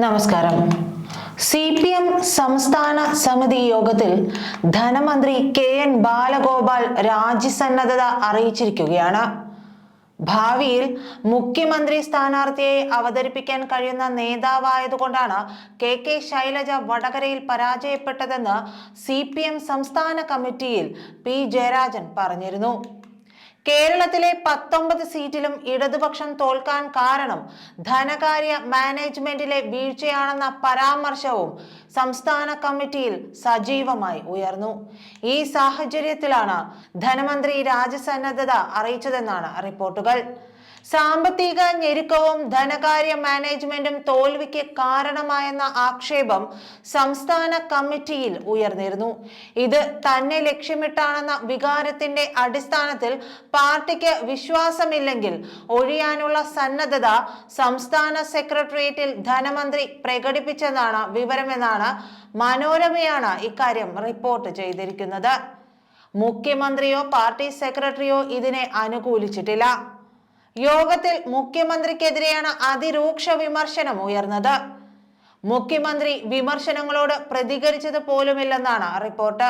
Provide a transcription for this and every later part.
നമസ്കാരം. C P M സംസ്ഥാന സമിതി യോഗത്തിൽ ധനമന്ത്രി കെ എൻ ബാലഗോപാൽ രാജ്യസന്നദ്ധത അറിയിച്ചിരിക്കുകയാണ്. ഭാവിയിൽ മുഖ്യമന്ത്രി സ്ഥാനാർത്ഥിയെ അവതരിപ്പിക്കാൻ കഴിയുന്ന നേതാവായതുകൊണ്ടാണ് കെ കെ ശൈലജ വടകരയിൽ പരാജയപ്പെട്ടതെന്ന് സി സംസ്ഥാന കമ്മിറ്റിയിൽ പി ജയരാജൻ പറഞ്ഞിരുന്നു. കേരളത്തിലെ പത്തൊമ്പത് സീറ്റിലും ഇടതുപക്ഷം തോൽക്കാൻ കാരണം ധനകാര്യ മാനേജ്മെന്റിലെ വീഴ്ചയാണെന്ന പരാമർശവും സംസ്ഥാന കമ്മിറ്റിയിൽ സജീവമായി ഉയർന്നു. ഈ സാഹചര്യത്തിലാണ് ധനമന്ത്രി രാജസന്നദ്ധത അറിയിച്ചതെന്നാണ് റിപ്പോർട്ടുകൾ. സാമ്പത്തിക ഞെരുക്കവും ധനകാര്യ മാനേജ്മെന്റും തോൽവിക്ക് കാരണമായെന്ന ആക്ഷേപം സംസ്ഥാന കമ്മിറ്റിയിൽ ഉയർന്നിരുന്നു. ഇത് തന്നെ ലക്ഷ്യമിട്ടാണെന്ന വികാരത്തിന്റെ അടിസ്ഥാനത്തിൽ പാർട്ടിക്ക് വിശ്വാസമില്ലെങ്കിൽ ഒഴിയാനുള്ള സന്നദ്ധത സംസ്ഥാന സെക്രട്ടേറിയറ്റിൽ ധനമന്ത്രി പ്രകടിപ്പിച്ചെന്നാണ് വിവരമെന്നാണ് മനോരമയാണ് ഇക്കാര്യം റിപ്പോർട്ട് ചെയ്തിരിക്കുന്നത്. മുഖ്യമന്ത്രിയോ പാർട്ടി സെക്രട്ടറിയോ ഇതിനെ അനുകൂലിച്ചിട്ടില്ല. യോഗത്തിൽ മുഖ്യമന്ത്രിക്കെതിരെയാണ് അതിരൂക്ഷ വിമർശനം ഉയർന്നത്. മുഖ്യമന്ത്രി വിമർശനങ്ങളോട് പ്രതികരിച്ചത് പോലുമില്ലെന്നാണ് റിപ്പോർട്ട്.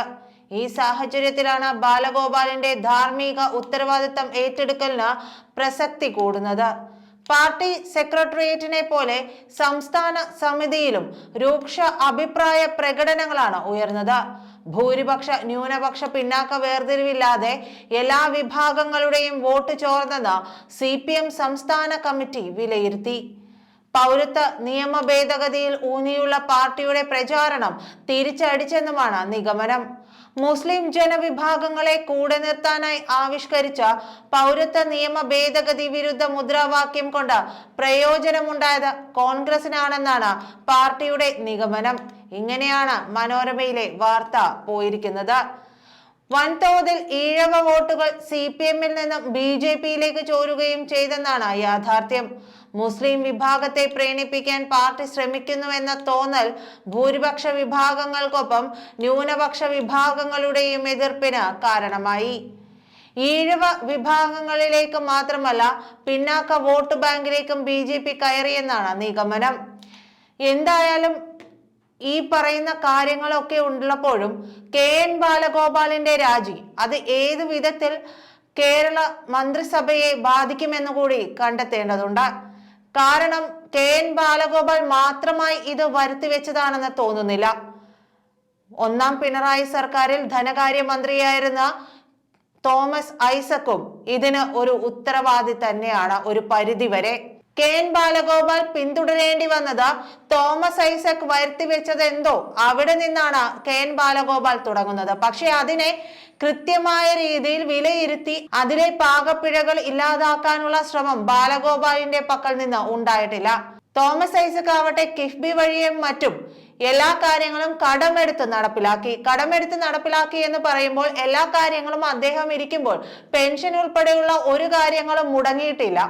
ഈ സാഹചര്യത്തിലാണ് ബാലഗോപാലിന്റെ ധാർമ്മിക ഉത്തരവാദിത്തം ഏറ്റെടുക്കലിന് പ്രസക്തി കൂടുന്നത്. പാർട്ടി സെക്രട്ടേറിയറ്റിനെ പോലെ സംസ്ഥാന സമിതിയിലും രൂക്ഷ അഭിപ്രായ പ്രകടനങ്ങളാണ് ഉയർന്നത്. ഭൂരിപക്ഷ ന്യൂനപക്ഷ പിന്നാക്ക വേർതിരിവില്ലാതെ എല്ലാ വിഭാഗങ്ങളുടെയും വോട്ട് ചോർന്നത് സി സംസ്ഥാന കമ്മിറ്റി വിലയിരുത്തി. പൗരത്വ നിയമ ഭേദഗതിയിൽ ഊന്നിയുള്ള പാർട്ടിയുടെ പ്രചാരണം തിരിച്ചടിച്ചെന്നുമാണ് നിഗമനം. മുസ്ലിം ജനവിഭാഗങ്ങളെ കൂടെ നിർത്താനായി ആവിഷ്കരിച്ച പൗരത്വ നിയമ ഭേദഗതി വിരുദ്ധ മുദ്രാവാക്യം കൊണ്ട് പ്രയോജനമുണ്ടായത് കോൺഗ്രസിനാണെന്നാണ് പാർട്ടിയുടെ നിഗമനം. ഇങ്ങനെയാണ് മനോരമയിലെ വാർത്ത പോയിരിക്കുന്നത്. വൻതോതിൽ ഈഴവ വോട്ടുകൾ സി പി എമ്മിൽ നിന്നും ബി ജെ പിയിലേക്ക് ചോരുകയും ചെയ്തെന്നാണ് യാഥാർത്ഥ്യം. മുസ്ലിം വിഭാഗത്തെ പ്രീണിപ്പിക്കാൻ പാർട്ടി ശ്രമിക്കുന്നുവെന്ന തോന്നൽ ഭൂരിപക്ഷ വിഭാഗങ്ങൾക്കൊപ്പം ന്യൂനപക്ഷ വിഭാഗങ്ങളുടെയും എതിർപ്പിന് കാരണമായി. ഈഴവ വിഭാഗങ്ങളിലേക്ക് മാത്രമല്ല പിന്നാക്ക വോട്ട് ബാങ്കിലേക്കും ബി ജെ പി കയറിയെന്നാണ് നിഗമനം. എന്തായാലും ഈ പറയുന്ന കാര്യങ്ങളൊക്കെ ഉള്ളപ്പോഴും കെ എൻ ബാലഗോപാലിന്റെ രാജി അത് ഏത് വിധത്തിൽ കേരള മന്ത്രിസഭയെ ബാധിക്കുമെന്ന് കൂടി കണ്ടെത്തേണ്ടതുണ്ട്. കാരണം കെ എൻ ബാലഗോപാൽ മാത്രമായി ഇത് വരുത്തി വെച്ചതാണെന്ന് തോന്നുന്നില്ല. ഒന്നാം പിണറായി സർക്കാരിൽ ധനകാര്യമന്ത്രിയായിരുന്ന തോമസ് ഐസക്കും ഇതിന് ഒരു ഉത്തരവാദി തന്നെയാണ് ഒരു പരിധിവരെ. കെ എൻ ബാലഗോപാൽ പിന്തുടരേണ്ടി വന്നത് തോമസ് ഐസക് വരുത്തിവെച്ചത് എന്തോ അവിടെ നിന്നാണ് കെ എൻ ബാലഗോപാൽ തുടങ്ങുന്നത്. പക്ഷെ അതിനെ കൃത്യമായ രീതിയിൽ വിലയിരുത്തി അതിലെ പാകപ്പിഴകൾ ഇല്ലാതാക്കാനുള്ള ശ്രമം ബാലഗോപാലിന്റെ പക്കൽ നിന്ന് ഉണ്ടായിട്ടില്ല. തോമസ് ഐസക് ആവട്ടെ കിഫ്ബി വഴിയും മറ്റും എല്ലാ കാര്യങ്ങളും കടമെടുത്ത് നടപ്പിലാക്കി. കടമെടുത്ത് നടപ്പിലാക്കി എന്ന് പറയുമ്പോൾ എല്ലാ കാര്യങ്ങളും അദ്ദേഹം ഇരിക്കുമ്പോൾ പെൻഷൻ ഉൾപ്പെടെയുള്ള ഒരു കാര്യങ്ങളും മുടങ്ങിയിട്ടില്ല.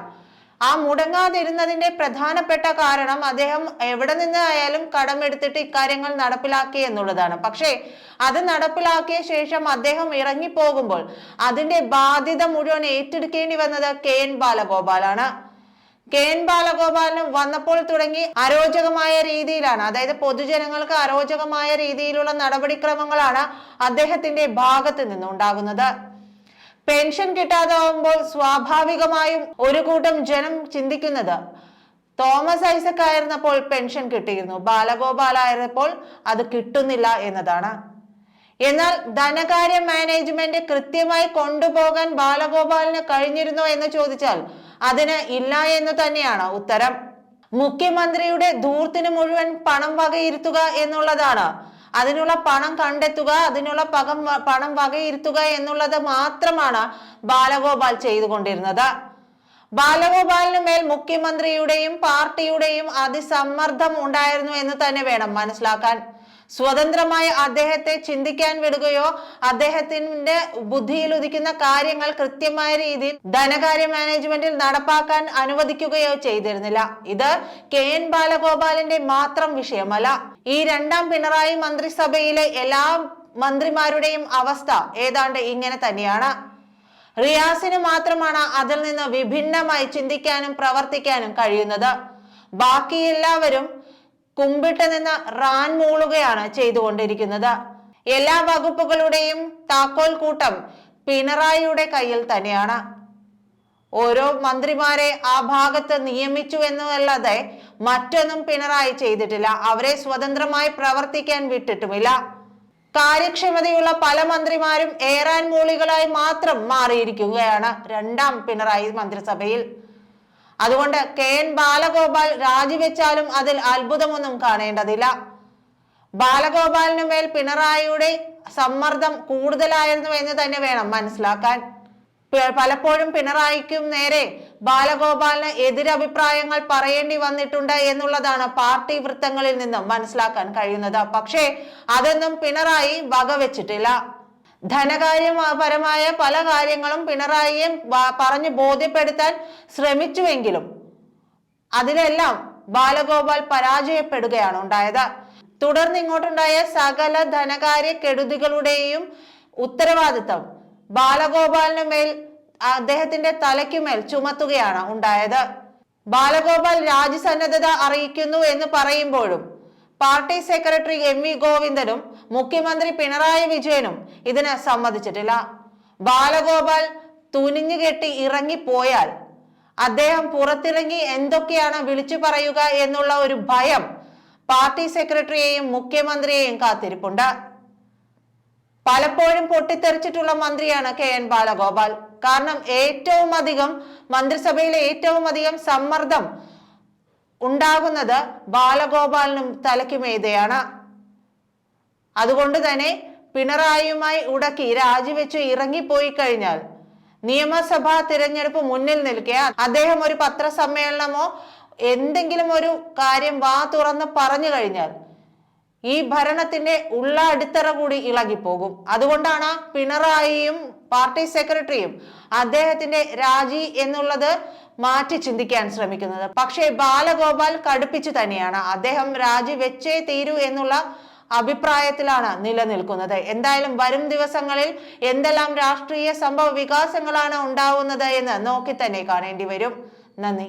ആ മുടങ്ങാതിരുന്നതിന്റെ പ്രധാനപ്പെട്ട കാരണം അദ്ദേഹം എവിടെ നിന്ന് ആയാലും കടമെടുത്തിട്ട് ഇക്കാര്യങ്ങൾ നടപ്പിലാക്കി എന്നുള്ളതാണ്. പക്ഷേ അത് നടപ്പിലാക്കിയ ശേഷം അദ്ദേഹം ഇറങ്ങിപ്പോകുമ്പോൾ അതിന്റെ ബാധ്യത മുഴുവൻ ഏറ്റെടുക്കേണ്ടി വന്നത് കെ എൻ ബാലഗോപാലാണ്. കെ എൻ ബാലഗോപാലിന് വന്നപ്പോൾ തുടങ്ങി അരോചകമായ രീതിയിലാണ്. അതായത് പൊതുജനങ്ങൾക്ക് അരോചകമായ രീതിയിലുള്ള നടപടിക്രമങ്ങളാണ് അദ്ദേഹത്തിന്റെ ഭാഗത്ത് നിന്നുണ്ടാകുന്നത് പെൻഷൻ കിട്ടാതാവുമ്പോൾ സ്വാഭാവികമായും ഒരു കൂട്ടം ജനം ചിന്തിക്കുന്നത്. തോമസ് ഐസക് ആയിരുന്നപ്പോൾ പെൻഷൻ കിട്ടിയിരുന്നു. ബാലഗോപാൽ ആയിരുന്നപ്പോൾ അത് കിട്ടുന്നില്ല എന്നതാണ്. എന്നാൽ ധനകാര്യ മാനേജ്മെന്റ് കൃത്യമായി കൊണ്ടുപോകാൻ ബാലഗോപാലിന് കഴിഞ്ഞിരുന്നോ എന്ന് ചോദിച്ചാൽ അതിന് ഇല്ല എന്ന് തന്നെയാണ് ഉത്തരം. മുഖ്യമന്ത്രിയുടെ ധൂർത്തിന് മുഴുവൻ പണം വകയിരുത്തുക എന്നുള്ളതാണ് അതിനുള്ള പണം കണ്ടെത്തുക അതിനുള്ള പകം പണം വകയിരുത്തുക എന്നുള്ളത് മാത്രമാണ് ബാലഗോപാൽ ചെയ്തുകൊണ്ടിരുന്നത്. ബാലഗോപാലിന് മേൽ മുഖ്യമന്ത്രിയുടെയും പാർട്ടിയുടെയും അതിസമ്മർദ്ദം ഉണ്ടായിരുന്നു എന്ന് തന്നെ വേണം മനസ്സിലാക്കാൻ. സ്വതന്ത്രമായി അദ്ദേഹത്തെ ചിന്തിക്കാൻ വിടുകയോ അദ്ദേഹത്തിന്റെ ബുദ്ധിയിൽ ഉദിക്കുന്ന കാര്യങ്ങൾ കൃത്യമായ രീതിയിൽ ധനകാര്യ മാനേജ്മെന്റിൽ നടപ്പാക്കാൻ അനുവദിക്കുകയോ ചെയ്തിരുന്നില്ല. ഇത് കെ എൻ ബാലഗോപാലിന്റെ മാത്രം വിഷയമല്ല. ഈ രണ്ടാം പിണറായി മന്ത്രിസഭയിലെ എല്ലാ മന്ത്രിമാരുടെയും അവസ്ഥ ഏതാണ്ട് ഇങ്ങനെ തന്നെയാണ്. റിയാസിന് മാത്രമാണ് അതിൽ നിന്ന് വിഭിന്നമായി ചിന്തിക്കാനും പ്രവർത്തിക്കാനും കഴിയുന്നത്. ബാക്കി എല്ലാവരും കുമ്പിട്ട് നിന്ന് റാൻ മൂളുകയാണ് ചെയ്തുകൊണ്ടിരിക്കുന്നത്. എല്ലാ വകുപ്പുകളുടെയും താക്കോൽ കൂട്ടം പിണറായിയുടെ കയ്യിൽ തന്നെയാണ്. ഓരോ മന്ത്രിമാരെ ആ ഭാഗത്ത് നിയമിച്ചു എന്നല്ലാതെ മറ്റൊന്നും പിണറായി ചെയ്തിട്ടില്ല. അവരെ സ്വതന്ത്രമായി പ്രവർത്തിക്കാൻ വിട്ടിട്ടുമില്ല. കാര്യക്ഷമതയുള്ള പല മന്ത്രിമാരും ഏറാൻ മൂളികളായി മാത്രം മാറിയിരിക്കുകയാണ് രണ്ടാം പിണറായി മന്ത്രിസഭയിൽ. അതുകൊണ്ട് കെ എൻ ബാലഗോപാൽ രാജിവെച്ചാലും അതിൽ അത്ഭുതമൊന്നും കാണേണ്ടതില്ല. ബാലഗോപാലിനു മേൽ പിണറായിയുടെ സമ്മർദ്ദം കൂടുതലായിരുന്നു എന്ന് തന്നെ വേണം മനസ്സിലാക്കാൻ. പലപ്പോഴും പിണറായിക്കും നേരെ ബാലഗോപാലിന് എതിരഭിപ്രായങ്ങൾ പറയേണ്ടി വന്നിട്ടുണ്ട് എന്നുള്ളതാണ് പാർട്ടി വൃത്തങ്ങളിൽ നിന്നും മനസ്സിലാക്കാൻ കഴിയുന്നത്. പക്ഷേ അതൊന്നും പിണറായി വകവെച്ചിട്ടില്ല. ധനകാര്യപരമായ പല കാര്യങ്ങളും പിണറായിയെ പറഞ്ഞു ബോധ്യപ്പെടുത്താൻ ശ്രമിച്ചുവെങ്കിലും അതിലെല്ലാം ബാലഗോപാൽ പരാജയപ്പെടുകയാണ് ഉണ്ടായത്. തുടർന്ന് ഇങ്ങോട്ടുണ്ടായ സകല ധനകാര്യ കെടുതികളുടെയും ഉത്തരവാദിത്തം ബാലഗോപാലിന് മേൽ അദ്ദേഹത്തിന്റെ തലയ്ക്കുമേൽ ചുമത്തുകയാണ് ഉണ്ടായത്. ബാലഗോപാൽ രാജ്യസന്നദ്ധത അറിയിക്കുന്നു എന്ന് പറയുമ്പോഴും പാർട്ടി സെക്രട്ടറി എം വി ഗോവിന്ദനും മുഖ്യമന്ത്രി പിണറായി വിജയനും ഇതിന് സമ്മതിച്ചിട്ടില്ല. ബാലഗോപാൽ തുനിഞ്ഞു കെട്ടി ഇറങ്ങിപ്പോയാൽ അദ്ദേഹം പുറത്തിറങ്ങി എന്തൊക്കെയാണ് വിളിച്ചു പറയുക എന്നുള്ള ഒരു ഭയം പാർട്ടി സെക്രട്ടറിയെയും മുഖ്യമന്ത്രിയെയും കാത്തിരിപ്പുണ്ട്. പലപ്പോഴും പൊട്ടിത്തെറിച്ചിട്ടുള്ള മന്ത്രിയാണ് കെ എൻ ബാലഗോപാൽ. കാരണം ഏറ്റവും അധികം മന്ത്രിസഭയിലെ ഏറ്റവും അധികം സമ്മർദ്ദം ഉണ്ടാകുന്നത് ബാലഗോപാലിനും തലയ്ക്കുമേതയാണ് അതുകൊണ്ട് തന്നെ പിണറായിയുമായി ഉടക്കി രാജിവെച്ച് ഇറങ്ങിപ്പോയി കഴിഞ്ഞാൽ നിയമസഭാ തിരഞ്ഞെടുപ്പ് മുന്നിൽ നിൽക്കെ അദ്ദേഹം ഒരു പത്രസമ്മേളനമോ എന്തെങ്കിലും ഒരു കാര്യം വാ തുറന്ന് പറഞ്ഞു കഴിഞ്ഞാൽ ഈ ഭരണത്തിന്റെ ഉള്ള അടിത്തറ കൂടി ഇളകിപ്പോകും. അതുകൊണ്ടാണ് പിണറായിയും പാർട്ടി സെക്രട്ടറിയും അദ്ദേഹത്തിന്റെ രാജി എന്നുള്ളത് മാറ്റി ചിന്തിക്കാൻ ശ്രമിക്കുന്നത്. പക്ഷേ ബാലഗോപാൽ കടുപ്പിച്ചു തന്നെയാണ്. അദ്ദേഹം രാജി വെച്ചേ തീരൂ എന്നുള്ള അഭിപ്രായത്തിലാണ് നിലനിൽക്കുന്നത്. എന്തായാലും വരും ദിവസങ്ങളിൽ എന്തെല്ലാം രാഷ്ട്രീയ സംഭവ വികാസങ്ങളാണ് ഉണ്ടാവുന്നത് എന്ന് നോക്കി തന്നെ കാണേണ്ടി വരും. നന്ദി.